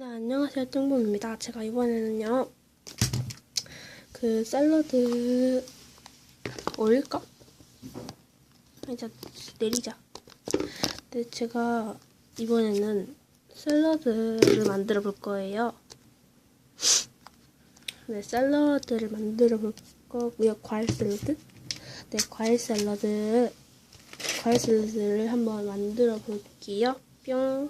네, 안녕하세요. 뜬금입니다. 제가 이번에는요, 그 샐러드 올릴까? 이제 내리자. 네, 제가 이번에는 샐러드를 만들어 볼 거예요. 네, 샐러드를 만들어 볼 거고요. 과일 샐러드? 네, 과일 샐러드, 과일 샐러드를 한번 만들어 볼게요. 뿅.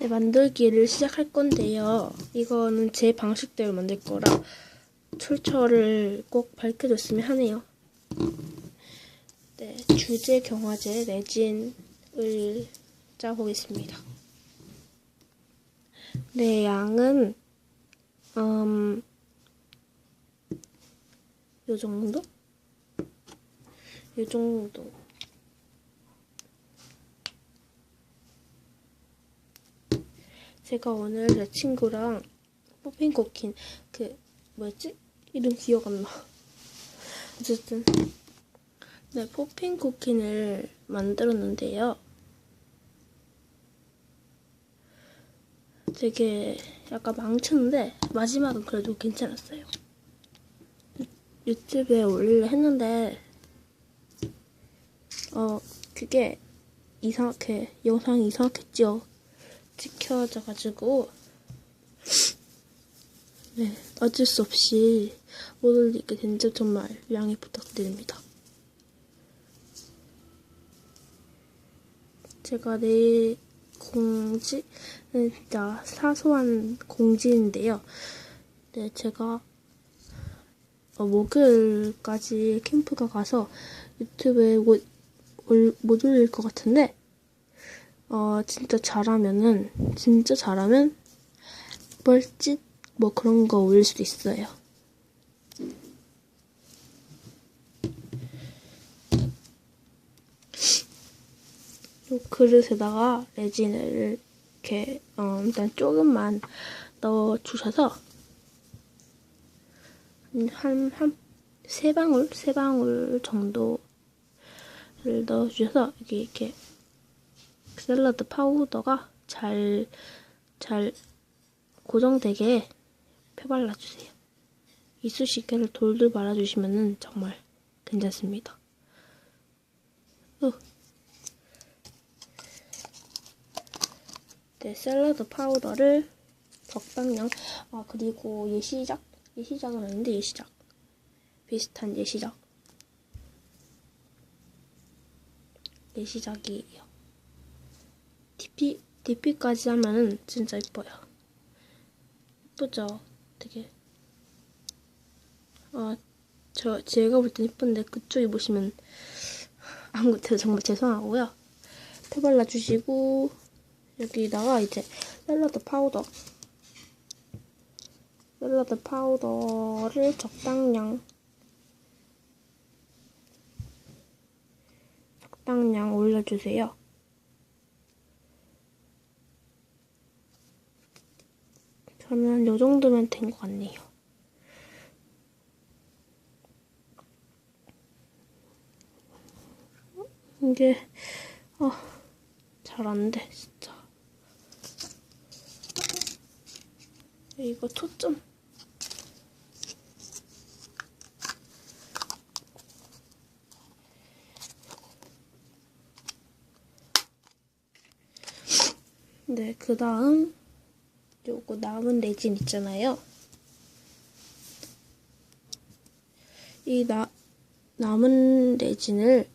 네, 만들기를 시작할 건데요. 이거는 제 방식대로 만들 거라 출처를 꼭 밝혀줬으면 하네요. 네, 주제 경화제 레진을 짜보겠습니다. 네, 양은 음, 요 정도? 요 정도. 제가 오늘 제 친구랑 뽀핑 쿠킨 그 뭐였지? 이름 기억 안 나. 어쨌든 네 포핑 쿠킨을 만들었는데요. 되게 약간 망쳤는데 마지막은 그래도 괜찮았어요. 유, 유튜브에 올리려 했는데 어 그게 이상하게 영상이 찍어 찍혀져가지고 네 어쩔 수 없이 못 올리게 된 점 정말 양해 부탁드립니다. 제가 내일 공지는 진짜 사소한 공지인데요. 네 제가 어, 목요일까지 캠프가 가서 유튜브에 못, 올, 못 올릴 것 같은데 어, 진짜 잘하면은, 진짜 잘하면, 벌짓, 뭐 그런 거 올릴 수도 있어요. 요 그릇에다가 레진을 이렇게, 어, 일단 조금만 넣어 주셔서, 한, 한, 세 방울, 세 방울 정도를 넣어 주셔서, 이렇게, 이렇게, 샐러드 파우더가 잘, 잘 고정되게 펴발라주세요. 이쑤시개를 돌돌 말아주시면 정말 괜찮습니다. 어. 네, 샐러드 파우더를 적당량, 아, 그리고 예시작? 예시작은 아닌데, 예시작. 비슷한 예시작. 예시작이에요. DP, DP까지 하면은 진짜 이뻐요. 이쁘죠? 되게. 아, 저, 제가 볼 땐 이쁜데 그쪽에 보시면 아무것도 정말 죄송하고요. 펴 발라주시고, 여기다가 이제 샐러드 파우더. 샐러드 파우더를 적당량, 적당량 올려주세요. 저는 요 정도면 된 것 같네요. 이게 아, 잘안 돼, 진짜. 이거 초점. 네, 그 다음 요거 남은 레진 있잖아요. 이 나, 남은 레진을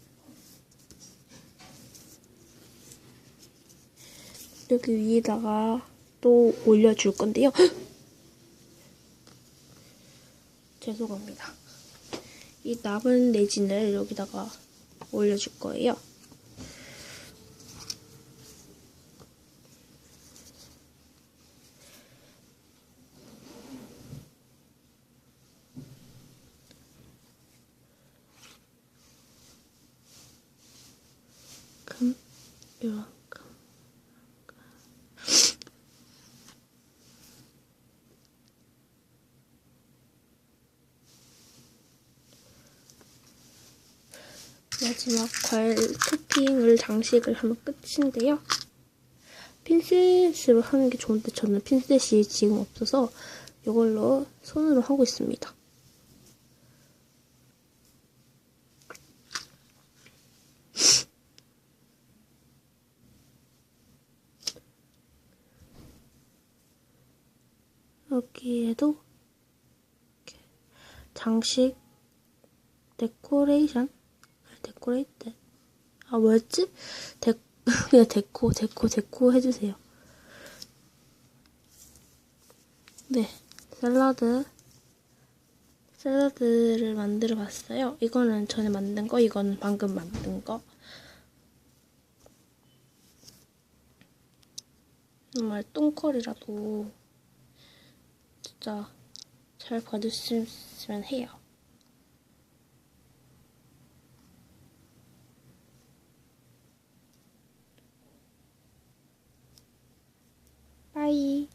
여기 위에다가 또 올려줄 건데요. 죄송합니다. 이 남은 레진을 여기다가 올려줄 거예요. 요만큼, 요만큼. 마지막 과일 토핑을 장식을 하면 끝인데요. 핀셋으로 하는 게 좋은데 저는 핀셋이 지금 없어서 이걸로 손으로 하고 있습니다. 여기에도 이렇게 장식 데코레이션 데코레이트 아 뭐였지? 데 그냥 데코 데코 데코 해주세요. 네 샐러드 샐러드를 만들어 봤어요. 이거는 전에 만든 거, 이거는 방금 만든 거. 정말 똥컬이라도 진짜 잘 봐줬으면 해요. 빠이.